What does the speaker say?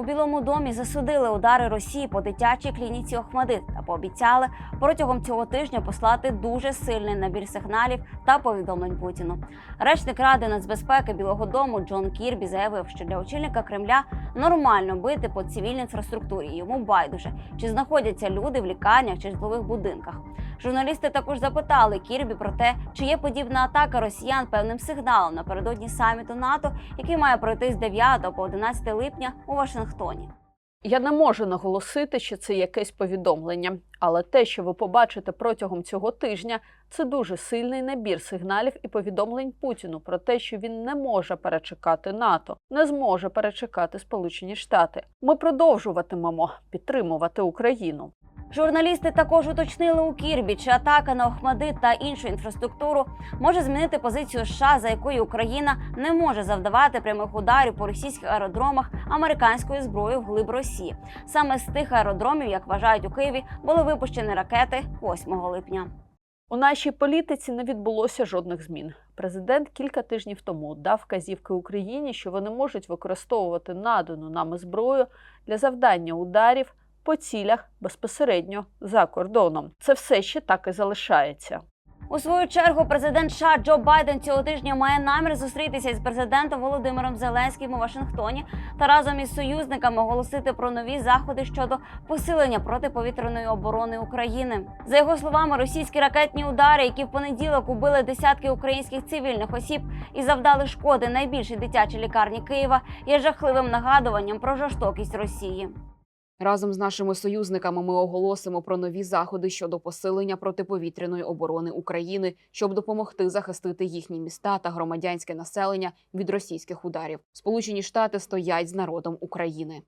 У Білому домі засудили удари Росії по дитячій клініці Охмадит та пообіцяли протягом цього тижня послати дуже сильний набір сигналів та повідомлень Путіну. Речник ради нацбезпеки Білого Дому Джон Кірбі заявив, що для очільника Кремля нормально бити по цивільній інфраструктурі. Йому байдуже, чи знаходяться люди в лікарнях чи житлових будинках. Журналісти також запитали Кірбі про те, чи є подібна атака росіян певним сигналом напередодні саміту НАТО, який має пройти з 9 по 11 липня у Вашингтоні. Я не можу наголосити, що це якесь повідомлення, але те, що ви побачите протягом цього тижня, це дуже сильний набір сигналів і повідомлень Путіну про те, що він не може перечекати НАТО, не зможе перечекати Сполучені Штати. Ми продовжуватимемо підтримувати Україну. Журналісти також уточнили у Кірбі, чи атака на Охмадит та іншу інфраструктуру може змінити позицію США, за якою Україна не може завдавати прямих ударів по російських аеродромах американською зброєю вглиб Росії. Саме з тих аеродромів, як вважають у Києві, були випущені ракети 8 липня. У нашій політиці не відбулося жодних змін. Президент кілька тижнів тому дав вказівки Україні, що вони можуть використовувати надану нами зброю для завдання ударів по цілях безпосередньо за кордоном. Це все ще так і залишається. У свою чергу президент США Джо Байден цього тижня має намір зустрітися із президентом Володимиром Зеленським у Вашингтоні та разом із союзниками оголосити про нові заходи щодо посилення протиповітряної оборони України. За його словами, російські ракетні удари, які в понеділок убили десятки українських цивільних осіб і завдали шкоди найбільшій дитячій лікарні Києва, є жахливим нагадуванням про жорстокість Росії. Разом з нашими союзниками ми оголосимо про нові заходи щодо посилення протиповітряної оборони України, щоб допомогти захистити їхні міста та громадянське населення від російських ударів. Сполучені Штати стоять з народом України.